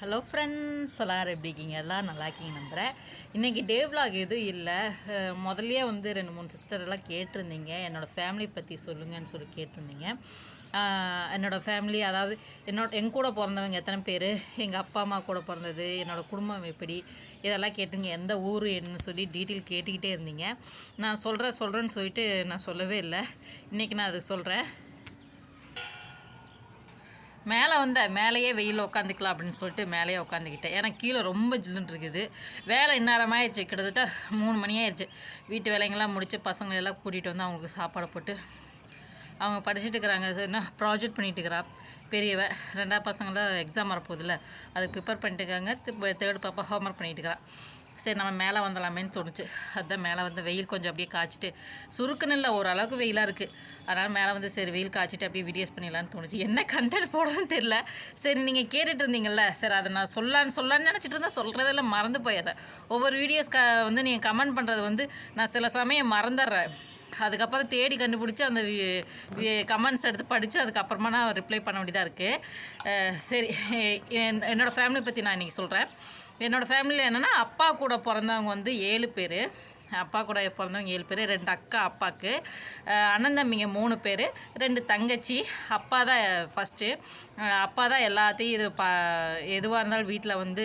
Hello friends எல்லோரும் எப்படி இருக்கீங்க? எல்லாம் நல்லா இருக்கீங்க நம்புகிறேன் இன்றைக்கி டே விலாக் எதுவும் இல்லை. அஹ் வந்து ரெண்டு மூணு சிஸ்டர் எல்லாம் கேட்டிருந்தீங்க. என்னோடய ஃபேமிலி பற்றி சொல்லுங்கன்னு சொல்லி கேட்டிருந்தீங்க. என்னோடய ஃபேமிலி அதாவது என்னோட என் கூட பிறந்தவங்க எத்தனை பேர்? எங்கள் அப்பா அம்மா கூட பிறந்தது என்னோடய குடும்பம் எப்படி? இதெல்லாம் கேட்டுங்க எந்த ஊர் என்னன்னு சொல்லி டீட்டெயில் கேட்டுக்கிட்டே இருந்தீங்க. நான் சொல்கிறேன் சொல்கிறேன்னு சொல்லிட்டு நான் சொல்லவே இல்லை. இன்றைக்கி நான் அது சொல்கிறேன் மேலே வந்த மேலேயே வெயில் உட்காந்துக்கலாம் அப்படின்னு சொல்லிட்டு மேலேயே உட்காந்துக்கிட்டேன். ஏன்னா கீழே ரொம்ப ஜில்லுன்னு இருக்குது. வேலை இந்நேரமாயிடுச்சு கிட்டத்தட்ட மூணு மணி ஆயிடுச்சு. வீட்டு வேலைங்கெல்லாம் முடித்து பசங்களை எல்லாம் கூட்டிகிட்டு வந்து அவங்களுக்கு சாப்பாடு போட்டு அவங்க படிச்சுட்டு இருக்கிறாங்க. என்ன ப்ராஜெக்ட் பண்ணிட்டு இருக்கிறா. பெரியவ. ரெண்டாவது பசங்களாம் எக்ஸாம் வரப்போகுதுல்ல. அதுக்கு ப்ரிப்பேர் பண்ணிட்டு இருக்காங்க. தேர்ட் பாப்பா ஹோம்ஒர்க் பண்ணிட்டு இருக்கிறா சரி நம்ம மேலே வந்துடலாமேன்னு தோணுச்சு. அதுதான் மேலே வந்து வெயில் கொஞ்சம் அப்படியே காய்ச்சிட்டு சுருக்குன்னு இல்லை ஓரளவுக்கு வெயிலாக இருக்குது அதனால் மேலே வந்து சரி வெயில் காய்ச்சிட்டு அப்படியே வீடியோஸ் பண்ணிடலான்னு தோணுச்சு. என்ன கண்டென்ட் போடணும்னு தெரில சரி நீங்கள் கேட்டுட்டு இருந்தீங்கல்ல சரி அதை நான் சொல்லான்னு சொல்லான்னு நினச்சிட்டு இருந்தால் சொல்கிறதெல்லாம் மறந்து போயிடுறேன். ஒவ்வொரு வீடியோஸ் க வந்து நீங்கள் கமெண்ட் பண்ணுறது வந்து நான் சில சமயம் மறந்துடுறேன். அதுக்கப்புறம் தேடி கண்டுபிடிச்சி அந்த கமெண்ட்ஸ் எடுத்து படித்து அதுக்கப்புறமா நான் ரிப்ளை பண்ண வேண்டியதாக இருக்குது சரி. என் என்னோடய ஃபேமிலி பற்றி நான் இன்றைக்கி சொல்கிறேன் என்னோடய ஃபேமிலியில் என்னென்னா அப்பா கூட பிறந்தவங்க வந்து ஏழு பேர். அப்பா கூட பிறந்தவங்க ஏழு பேர். ரெண்டு அக்கா அப்பாவுக்கு அண்ணன் தம்பிங்க மூணு பேர். ரெண்டு தங்கச்சி. அப்பா தான் ஃபஸ்ட்டு அப்பா தான் எல்லாத்தையும் இது ப எதுவாக இருந்தாலும் வீட்டில் வந்து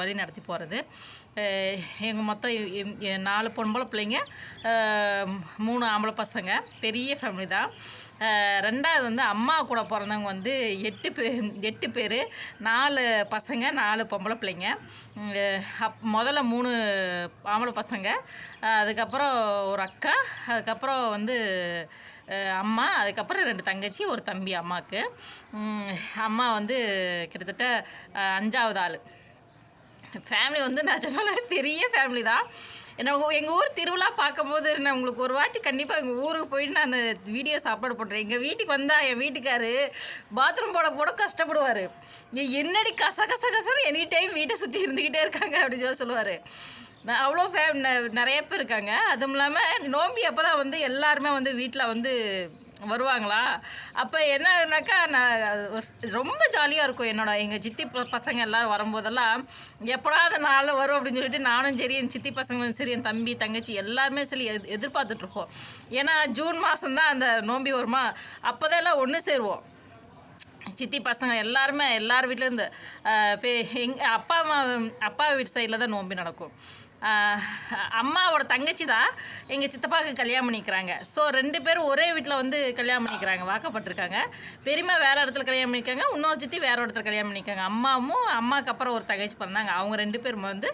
வழி நடத்தி போகிறது எங்கள் மொத்தம் நாலு பொம்பளை பிள்ளைங்க மூணு ஆம்பளை பசங்க பெரிய ஃபேமிலி தான். ரெண்டாவது வந்து அம்மா கூட பிறந்தவங்க வந்து எட்டு பேர் எட்டு பேர் நாலு பசங்க நாலு பொம்பளை பிள்ளைங்க. அப் முதல்ல மூணு ஆம்பளை பசங்க அதுக்கப்புறம் ஒரு அக்கா அதுக்கப்புறம் வந்து அம்மா அதுக்கப்புறம் ரெண்டு தங்கச்சி ஒரு தம்பி அம்மாவுக்கு அம்மா வந்து கிட்டத்தட்ட அஞ்சாவது ஆள். ஃபேமிலி வந்து நிஜமான பெரிய ஃபேமிலி தான். என்ன எங்கள் ஊர் திருவிழா பார்க்கும்போது நான் உங்களுக்கு ஒரு வாட்டி கண்டிப்பாக எங்கள் ஊருக்கு போய் நான் வீடியோ சாப்பாடு பண்ணுறேன் எங்கள் வீட்டுக்கு வந்தால் என் வீட்டுக்காரு பாத்ரூம் போட போட கஷ்டப்படுவார். என்னடி கச கச கசன்னு எனி டைம் வீட்டை சுற்றி இருந்துக்கிட்டே இருக்காங்க அப்படின்னு சொல்லி சொல்லுவார். நான் அவ்வளோ ஃபேம் நிறைய பேர் இருக்காங்க. அதுவும் இல்லாமல் நோம்பி அப்போ தான் வந்து எல்லாருமே வந்து வீட்டில் வந்து வருவாங்களா? அப்போ என்னன்னாக்கா நான் ரொம்ப ஜாலியாக இருக்கும் என்னோட எங்கள் சித்தி ப- பசங்க எல்லோரும் வரும்போதெல்லாம் எப்படா அந்த நாள் வரும்? அப்படின்னு சொல்லிட்டு நானும் சரி என் சித்தி பசங்களும் சரி என் தம்பி தங்கச்சி எல்லாருமே சரி எது எதிர்பார்த்துட்ருப்போம். ஏன்னா ஜூன் மாதம்தான் அந்த நோம்பி வருமா? அப்போ தான் எல்லாம் ஒன்று சேருவோம். சித்தி பசங்க எல்லாருமே எல்லார் வீட்டிலேருந்து எங்கள் அப்பா அம்மா அப்பா வீட்டு சைடில் தான் நோம்பி நடக்கும். அம்மாவோட தங்கச்சி தான் எங்கள் சித்தப்பாவுக்கு கல்யாணம் பண்ணிக்கிறாங்க. ஸோ ரெண்டு பேரும் ஒரே வீட்டில் வந்து கல்யாணம் பண்ணிக்கிறாங்க வாக்கப்பட்டிருக்காங்க. பெரியம்மா வேறு இடத்துல கல்யாணம் பண்ணிக்கிறாங்க இன்னொரு சித்தி வேறு இடத்துல கல்யாணம் பண்ணிக்காங்க அம்மாவும் அம்மாவுக்கு அப்புறம் ஒரு தங்கச்சி பிறந்தாங்க. அவங்க ரெண்டு பேரும் வந்து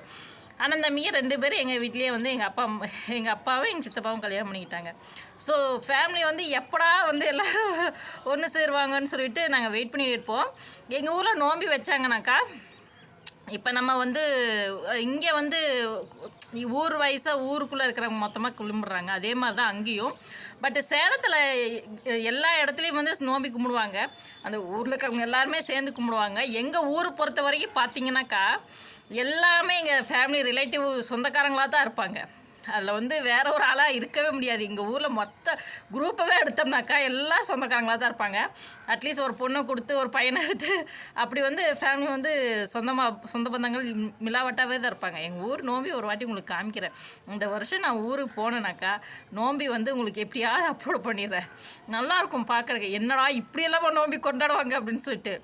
அண்ணன் ரெண்டு பேரும் எங்கள் வீட்லேயே வந்து எங்கள் அப்பா அம்மா- எங்கள் அப்பாவும் எங்கள் சித்தப்பாவும் கல்யாணம் பண்ணிக்கிட்டாங்க. ஸோ ஃபேமிலி வந்து எப்படா வந்து எல்லோரும் ஒன்று சேருவாங்கன்னு சொல்லிட்டு நாங்கள் வெயிட் பண்ணிட்டு இருப்போம். எங்கள் ஊரில் நோம்பி வச்சாங்கனாக்கா இப்போ நம்ம வந்து இங்கே வந்து ஊர் வயசாக ஊருக்குள்ளே இருக்கிறவங்க மொத்தமாக குளிமுடுறாங்க அதே மாதிரி தான் அங்கேயும். பட் சேலத்தில் எல்லா இடத்துலையும் வந்து நோம்பி கும்பிடுவாங்க. அந்த ஊரில் இருக்கிறவங்க எல்லாருமே சேர்ந்து கும்பிடுவாங்க. எங்கள் ஊரை பொறுத்த வரைக்கும் பார்த்தீங்கன்னாக்கா எல்லாமே எங்கள் ஃபேமிலி ரிலேட்டிவ் சொந்தக்காரங்களாக தான் இருப்பாங்க. அதில் வந்து வேற ஒரு ஆளாக இருக்கவே முடியாது. எங்கள் ஊரில் மொத்த குரூப்பவே எடுத்தோம்னாக்கா எல்லாம் சொந்தக்காரங்களாக தான் இருப்பாங்க. அட்லீஸ்ட் ஒரு பொண்ணை கொடுத்து ஒரு பையனை எடுத்து அப்படி வந்து ஃபேமிலி வந்து சொந்தமாக சொந்த பந்தங்கள் மிலாவட்டாவே தான் இருப்பாங்க. எங்கள் ஊர் நோம்பி ஒரு வாட்டி உங்களுக்கு காமிக்கிறேன். இந்த வருஷம் நான் ஊருக்கு போனேனாக்கா நோம்பி வந்து உங்களுக்கு எப்படியாவது அப்லோட் பண்ணிடுறேன். நல்லாயிருக்கும் பார்க்குறக்கு என்னடா இப்படியெல்லாம் நோம்பி கொண்டாடுவாங்க அப்படின்னு சொல்லிட்டு.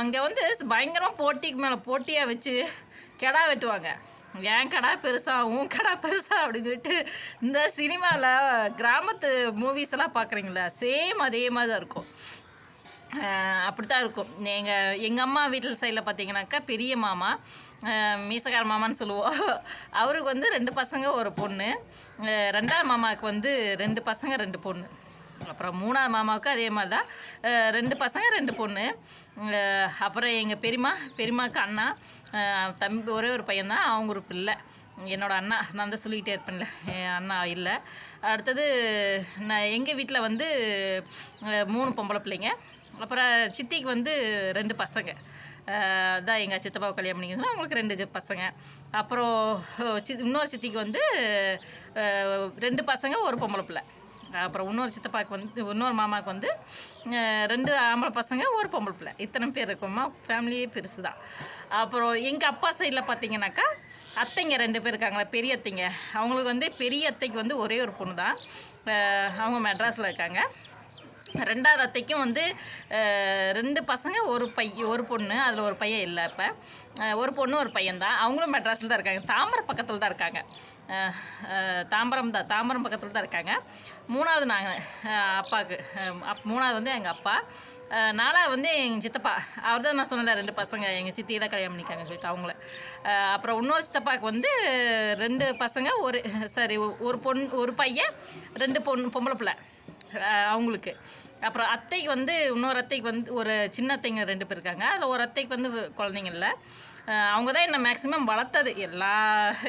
அங்கே வந்து பயங்கரமாக போட்டிக்கு மேலே போட்டியாக வச்சு கெடா வெட்டுவாங்க. ஏன் கடா பெருசா உன் கடா பெருசா அப்படின்னு சொல்லிட்டு இந்த சினிமாவில் கிராமத்து மூவிஸ் எல்லாம் பார்க்குறீங்களா சேம் அதே மாதிரி தான் இருக்கும். அப்படி தான் இருக்கும். எங்கள் எங்கள் அம்மா வீட்டில் சைடில் பார்த்தீங்கன்னாக்கா பெரிய மாமா மீசக்கார மாமான்னு சொல்லுவோம். அவருக்கு வந்து ரெண்டு பசங்க ஒரு பொண்ணு. ரெண்டாவது மாமாவுக்கு வந்து ரெண்டு பசங்க ரெண்டு பொண்ணு. அப்புறம் மூணாவது மாமாவுக்கு அதே மாதிரி தான் ரெண்டு பசங்க ரெண்டு பொண்ணு. அப்புறம் எங்கள் பெரியம்மா பெரியம்மாவுக்கு அண்ணா. தம்பி ஒரே ஒரு பையன்தான் அவங்க ஒரு பிள்ளை. என்னோட அண்ணா நான் தான் சொல்லிக்கிட்டே இருப்பேன்ல என் அண்ணா இல்லை. அடுத்தது நான் எங்கள் வீட்டில் வந்து மூணு பொம்பளை பிள்ளைங்க. அப்புறம் சித்திக்கு வந்து ரெண்டு பசங்க. அதான் எங்கள் சித்தப்பாவை கல்யாணம் பண்ணிக்கிறதுனா அவங்களுக்கு ரெண்டு பசங்க. அப்புறம் சி இன்னொரு சித்திக்கு வந்து ரெண்டு பசங்க ஒரு பொம்பளை பிள்ளை. அப்புறம் இன்னொரு சித்தப்பாவுக்கு வந்து இன்னொரு மாமாவுக்கு வந்து ரெண்டு ஆம்பளை பசங்க ஒரு பொம்பளை பிள்ளை. இத்தனை பேர் இருக்கோமா? ஃபேமிலியே பெருசு தான். அப்புறம் எங்கள் அப்பா சைடில் பார்த்தீங்கன்னாக்கா அத்தைங்க ரெண்டு பேர் இருக்காங்களா பெரிய அத்தைங்க. அவங்களுக்கு வந்து பெரிய அத்தைக்கு வந்து ஒரே ஒரு பொண்ணு தான். அவங்க மெட்ராஸில் இருக்காங்க. ரெண்டாவது அத்தைக்கும் வந்து ரெண்டு பசங்க ஒரு பை ஒரு பொண்ணு அதில் ஒரு பையன் இல்லை இப்போ. ஒரு பொண்ணு ஒரு பையன்தான் அவங்களும் மெட்ராஸில் தான் இருக்காங்க. தாம்பரம் பக்கத்தில் தான் இருக்காங்க. தாம்பரம் தான் தாம்பரம் பக்கத்தில் தான் இருக்காங்க. மூணாவது நாங்கள் அப்பாவுக்கு அப் மூணாவது வந்து எங்கள் அப்பா. நாலாவது வந்து எங்கள் சித்தப்பா. அவர் தான் நான் சொன்னேன் ரெண்டு பசங்க எங்கள் சித்தி தான் கல்யாணம் பண்ணிக்காங்கன்னு சொல்லிட்டு அவங்கள. அப்புறம் இன்னொரு சித்தப்பாவுக்கு வந்து ரெண்டு பசங்க ஒரு சாரி ஒரு பொண் ஒரு பையன் ரெண்டு பொண்ணு பொம்பளை பிள்ளை. அவங்களுக்கு. அப்புறம் அத்தைக்கு வந்து இன்னொரு அத்தைக்கு வந்து ஒரு சின்ன அத்தைங்க ரெண்டு பேர் இருக்காங்க. அதில் ஒரு அத்தைக்கு வந்து குழந்தைங்க இல்லை. அவங்க தான் என்னை மேக்ஸிமம் வளர்த்தது. எல்லா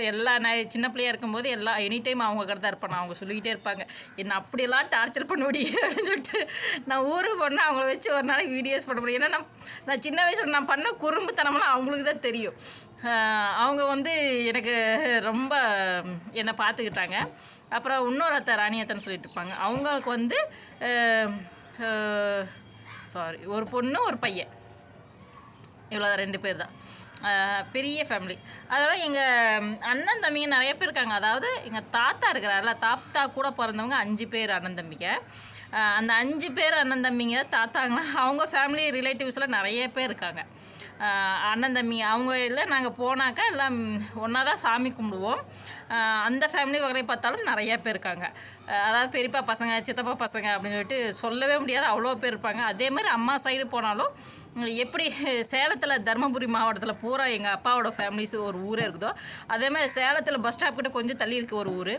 எல்லா நான் சின்ன பிள்ளையா இருக்கும்போது எல்லா எனி டைம் அவங்க கிட்ட தான் இருப்பேன் அவங்க சொல்லிக்கிட்டே இருப்பாங்க. என்னை அப்படியெல்லாம் டார்ச்சர் பண்ண முடியும் அப்படின்னு சொல்லிட்டு நான் ஊருக்கு போனால் அவங்கள வச்சு ஒரு நாளைக்கு வீடியோஸ் பண்ண முடியும். ஏன்னா நான் நான் சின்ன வயசில் நான் பண்ண குறும்புத்தனம்லாம் அவங்களுக்கு தான் தெரியும். அவங்க வந்து எனக்கு ரொம்ப என்னை பார்த்துக்கிட்டாங்க. அப்புறம் இன்னொரு அத்தை ராணி சொல்லிட்டு இருப்பாங்க. அவங்களுக்கு வந்து சாரி ஒரு பொண்ணு ஒரு பையன். இவ்வளோ ரெண்டு பேர் தான். பெரிய ஃபேமிலி அதோட எங்கள் அண்ணன் தம்பிங்க நிறைய பேர் இருக்காங்க. அதாவது எங்கள் தாத்தா இருக்கிறாருல தாத்தா கூட பிறந்தவங்க அஞ்சு பேர் அண்ணன் தம்பிங்க. அந்த அஞ்சு பேர் அண்ணன் தம்பிங்க தாத்தாங்கன்னா அவங்க ஃபேமிலி ரிலேட்டிவ்ஸில் நிறைய பேர் இருக்காங்க. அண்ணன் தம்பி அவங்க இல்லை நாங்கள் போனாக்கா எல்லாம் ஒன்றா தான் சாமி கும்பிடுவோம். அந்த ஃபேமிலி வகையை பார்த்தாலும் நிறைய பேர் இருக்காங்க. அதாவது பெரியப்பா பசங்க சித்தப்பா பசங்க அப்படின்னு சொல்லிட்டு சொல்லவே முடியாது. அவ்வளோ பேர் இருப்பாங்க. அதே மாதிரி அம்மா சைடு போனாலும் எப்படி சேலத்தில் தருமபுரி மாவட்டத்தில் பூரா எங்கள் அப்பாவோட ஃபேமிலிஸ் ஒரு ஊரே இருக்குதோ அதே மாதிரி சேலத்தில் பஸ் ஸ்டாப் கிட்ட கொஞ்சம் தள்ளி இருக்க ஒரு ஊர்.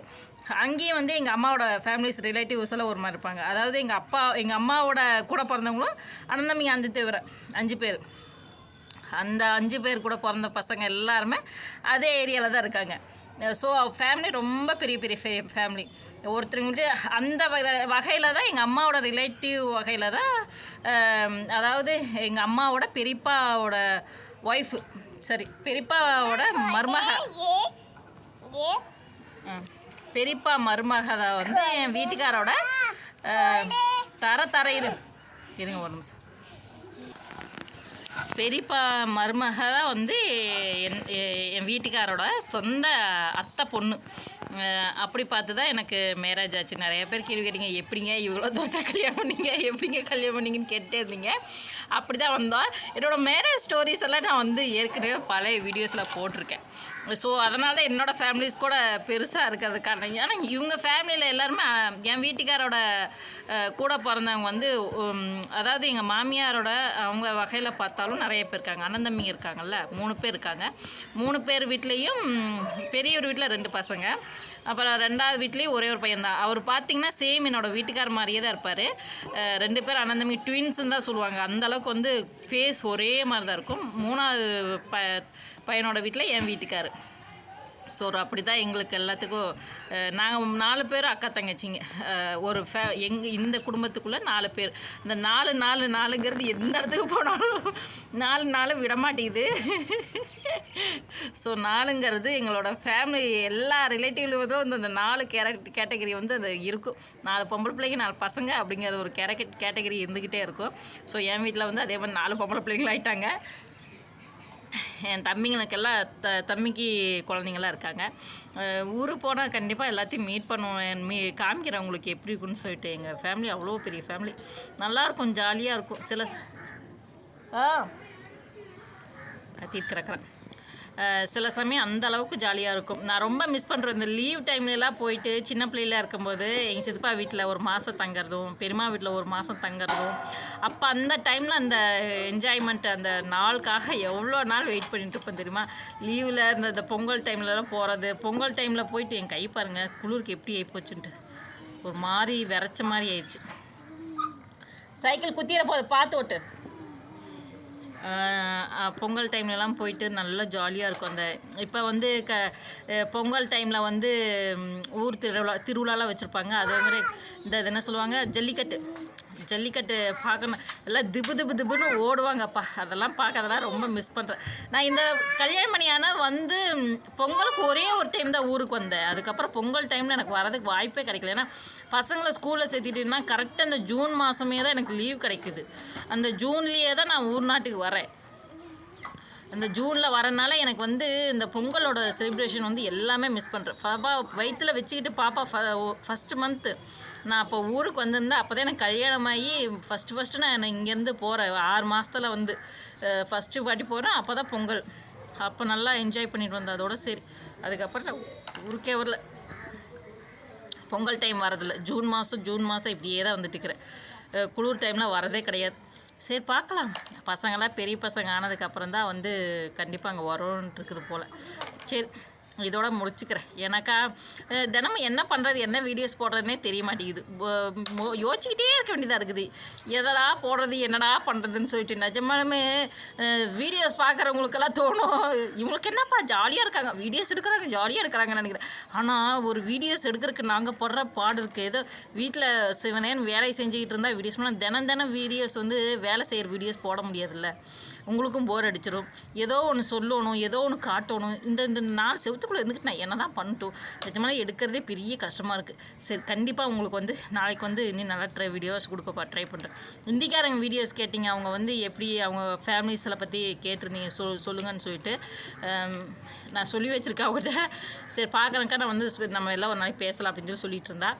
அங்கேயும் வந்து எங்கள் அம்மாவோட ஃபேமிலிஸ் ரிலேட்டிவ்ஸ் எல்லாம் ஒரு மாதிரி இருப்பாங்க. அதாவது எங்கள் அப்பா எங்கள் அம்மாவோட கூட பிறந்தவங்களும் அண்ணன் தம்பிங்க அஞ்சு தவிர அஞ்சு பேர். அந்த அஞ்சு பேர் கூட பிறந்த பசங்க எல்லாருமே அதே ஏரியாவில் தான் இருக்காங்க. ஸோ ஃபேமிலி ரொம்ப பெரிய பெரிய ஃபே ஃபேமிலி ஒருத்தருங்கிட்ட அந்த வகையில் தான் எங்கள் அம்மாவோட ரிலேட்டிவ் வகையில் தான் அதாவது எங்கள் அம்மாவோட பெரியப்பாவோட ஒய்ஃபு சரி பெரியப்பாவோட மருமக. பெரியப்பா மருமக தான் வந்து என் வீட்டுக்காரோட தர தர இரு இருங்க ஒரு நிமிஷம். பெரியப்பா மருமக தான் வந்து என் எ- என் வீட்டுக்காரோட சொந்த அத்தை பொண்ணு. அப்படி பார்த்து தான் எனக்கு மேரேஜ் ஆச்சு. நிறைய பேர் கேள்வி கேட்டீங்க எப்படிங்க இவ்வளோ தூரத்தில் கல்யாணம் பண்ணீங்க எப்படிங்க கல்யாணம் பண்ணீங்கன்னு கேட்டே இருந்தீங்க. அப்படி தான் வந்தோம் என்னோட மேரேஜ் ஸ்டோரிஸ் எல்லாம் நான் வந்து ஏற்கனவே பழைய வீடியோஸில் போட்டிருக்கேன். ஸோ அதனால தான் என்னோடய ஃபேமிலிஸ் கூட பெருசாக இருக்கிறது காரணம். ஏன்னா இவங்க ஃபேமிலியில் எல்லாருமே என் வீட்டுக்காரோட கூட பிறந்தவங்க வந்து அதாவது எங்கள் மாமியாரோட அவங்க வகையில் பார்த்தாலும் நிறைய பேர் இருக்காங்க. அண்ணன் தம்பிங்க இருக்காங்கல்ல. மூணு பேர் இருக்காங்க. மூணு பேர் வீட்லேயும் பெரியவர் வீட்டில் ரெண்டு பசங்க. அப்புறம் ரெண்டாவது வீட்லேயும் ஒரே ஒரு பையன் தான். அவர் பார்த்தீங்கன்னா சேம் என்னோட வீட்டுக்கார மாதிரியே தான் இருப்பார். ரெண்டு பேர் அண்ணன் தம்பி ட்வின்ஸுன்னு தான் சொல்லுவாங்க. அந்தளவுக்கு வந்து ஃபேஸ் ஒரே மாதிரி தான் இருக்கும். மூணாவது ப பையனோட வீட்டில் என் வீட்டுக்காரு. ஸோ அப்படி தான் எங்களுக்கு எல்லாத்துக்கும் நாங்கள் நாலு பேர் அக்கா தங்கச்சிங்க. ஒரு ஃபே எங்கள் இந்த குடும்பத்துக்குள்ளே நாலு பேர். இந்த நாலு நாலு நாலுங்கிறது எந்த இடத்துக்கு போனாலும் நாலு நாலு விடமாட்டேங்குது ஸோ நாலுங்கிறது எங்களோட ஃபேமிலி எல்லா ரிலேட்டிவ்லையும் வந்து அந்த நாலு கேரக்ட் கேட்டகரி வந்து அது இருக்கும். நாலு பொம்பளை பிள்ளைங்க நாலு பசங்க அப்படிங்கிற ஒரு கேரக்ட் கேட்டகரி இருந்துக்கிட்டே இருக்கும். ஸோ என் வீட்டில் வந்து அதே மாதிரி நாலு பொம்பளை பிள்ளைங்களாயிட்டாங்க என் தம்பிங்களுக்கெல்லாம் த தம்பிக்கு குழந்தைங்களாம் இருக்காங்க. ஊருக்கு போனால் கண்டிப்பாக எல்லாத்தையும் மீட் பண்ணுவேன். மீ காமிக்கிறேன் உங்களுக்கு எப்படி இருக்குன்னு சொல்லிட்டு எங்கள் ஃபேமிலி அவ்வளோ பெரிய ஃபேமிலி நல்லாயிருக்கும் ஜாலியாக இருக்கும். சில ஆ. கத்திட்டு கிடக்குறேன். சில சமயம் அந்த அளவுக்கு ஜாலியாக இருக்கும். நான் ரொம்ப மிஸ் பண்ணுறேன் இந்த லீவ் டைம்லலாம் போயிட்டு சின்ன பிள்ளையில இருக்கும்போது எங்கள் சித்தப்பா வீட்டில் ஒரு மாதம் தங்குறதும் பெரியம்மா வீட்டில் ஒரு மாதம் தங்குறதும் அப்போ அந்த டைமில் அந்த என்ஜாய்மெண்ட் அந்த நாளுக்காக எவ்வளோ நாள் வெயிட் பண்ணிட்டு இருப்பேன் தெரியுமா? லீவில் இந்த இந்த பொங்கல் டைம்லலாம் போகிறது பொங்கல் டைமில் போயிட்டு என் கை பாருங்கள் குளிருக்கு எப்படி ஆகி போச்சுன்ட்டு. ஒரு மாதிரி விரைச்ச மாதிரி ஆயிடுச்சு. சைக்கிள் குத்திர போகுது பார்த்து ஓட்டு. பொங்கல் டைம்லலாம் போயிட்டு நல்லா ஜாலியாக இருக்கும் அந்த இப்போ வந்து க பொங்கல் டைமில் வந்து ஊர் திருவிழா திருவிழாலாம் வச்சுருப்பாங்க. அதே மாதிரி இந்த இது என்ன சொல்லுவாங்க? ஜல்லிக்கட்டு. ஜல்லிக்கட்டு பார்க்கணும் எல்லாம் திபு திபு திபுன்னு ஓடுவாங்கப்பா. அதெல்லாம் பார்க்க அதெல்லாம் ரொம்ப மிஸ் பண்ணுறேன் நான் இந்த கல்யாணம் பண்ணியான வந்து பொங்கலுக்கு ஒரே ஒரு டைம் தான் ஊருக்கு வந்தேன். அதுக்கப்புறம் பொங்கல் டைமில் எனக்கு வரதுக்கு வாய்ப்பே கிடைக்கல. ஏன்னா பசங்களை ஸ்கூலில் சேர்த்திட்டுனா கரெக்டாக அந்த ஜூன் மாதமே தான் எனக்கு லீவ் கிடைக்குது. அந்த ஜூன்லேயே தான் நான் ஊர் நாட்டுக்கு வரேன். இந்த ஜூனில் வரனால எனக்கு வந்து இந்த பொங்கலோட செலிப்ரேஷன் வந்து எல்லாமே மிஸ் பண்ணுறேன் பாப்பா வயிற்றில் வச்சுக்கிட்டு பாப்பா ஃபஸ்ட்டு மந்த்து நான் அப்போ ஊருக்கு வந்திருந்தேன் அப்போ தான் எனக்கு கல்யாணமாகி ஃபஸ்ட்டு ஃபஸ்ட்டு நான் இங்கேருந்து போகிறேன் ஆறு மாதத்தில் வந்து ஃபஸ்ட்டு பாட்டி போகிறேன் அப்போ தான் பொங்கல். அப்போ நல்லா என்ஜாய் பண்ணிட்டு வந்தேன். அதோட சரி. அதுக்கப்புறம் நான் ஊருக்கே வரல. பொங்கல் டைம் வரதில்லை. ஜூன் மாதம் ஜூன் மாதம் இப்படியே தான் வந்துட்டு இருக்கிறேன். குளிர் டைம்லாம் வரதே கிடையாது. சரி பார்க்கலாம். பசங்களாம் பெரிய பசங்க ஆனதுக்கப்புறம் தான் வந்து கண்டிப்பாக அங்கே வரோன்ட்டு இருக்குது போல். சரி. இதோட முடிச்சுக்கிறேன். எனக்கா தினமும் என்ன பண்ணுறது என்ன வீடியோஸ் போடுறதுனே தெரிய மாட்டேங்குது. மோ- யோசிச்சுக்கிட்டே இருக்க வேண்டியதாக இருக்குது. எதடா போடுறது என்னடா பண்ணுறதுன்னு சொல்லிட்டு நிஜமாலுமே வீடியோஸ் பார்க்குறவங்களுக்கெல்லாம் தோணும். இவங்களுக்கு என்னப்பா ஜாலியாக இருக்காங்க. வீடியோஸ் எடுக்கிறாங்க ஜாலியாக எடுக்கிறாங்கன்னு நினைக்கிறேன். ஆனால் ஒரு வீடியோஸ் எடுக்கிறதுக்கு நாங்கள் போடுற பாடு இருக்குது ஏதோ வீட்டில் சிவனேன்னு வேலை செஞ்சுக்கிட்டு இருந்தால் வீடியோஸ் பண்ணால் தினம் தினம் வீடியோஸ் வந்து வேலை செய்கிற வீடியோஸ் போட முடியாதுல்ல. உங்களுக்கும் போர் அடிச்சிடும் ஏதோ ஒன்று சொல்லணும் ஏதோ ஒன்று காட்டணும். இந்த இந்த நாலு செவத்துக்குள்ளே இருந்துக்கிட்டு நான் என்ன தான் பண்ணட்டும். நிஜமான எடுக்கிறதே பெரிய கஷ்டமாக இருக்குது சரி கண்டிப்பாக உங்களுக்கு வந்து நாளைக்கு வந்து இன்னும் நல்லா ட்ரை வீடியோஸ் கொடுக்க ட்ரை பண்ணுறேன் இந்திக்காரங்க வீடியோஸ் கேட்டிங்க அவங்க வந்து எப்படி அவங்க ஃபேமிலிஸில் பற்றி கேட்டிருந்தீங்க சொல் சொல்லுங்கன்னு சொல்லிட்டு நான் சொல்லி வச்சுருக்கேன் அவங்ககிட்ட. சரி பார்க்குறேன்க்கா நான் வந்து நம்ம எல்லாம் ஒரு நாளைக்கு பேசலாம் அப்படின்னு சொல்லி சொல்லிட்டு இருந்தா.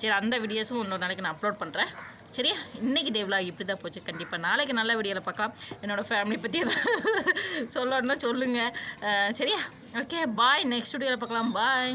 சரி அந்த வீடியோஸும் இன்னொரு நாளைக்கு நான் அப்லோட் பண்ணுறேன் சரியா? இன்றைக்கி டே இப்படி தான் போச்சு. கண்டிப்பாக நாளைக்கு நல்ல வீடியோவில் பார்க்கலாம் என்னோடய ஃபேமிலி பற்றி எதாவது சொல்லணும்னா சொல்லுங்கள் சரியா? ஓகே பாய் நெக்ஸ்ட் வீடியோவில் பார்க்கலாம். பாய்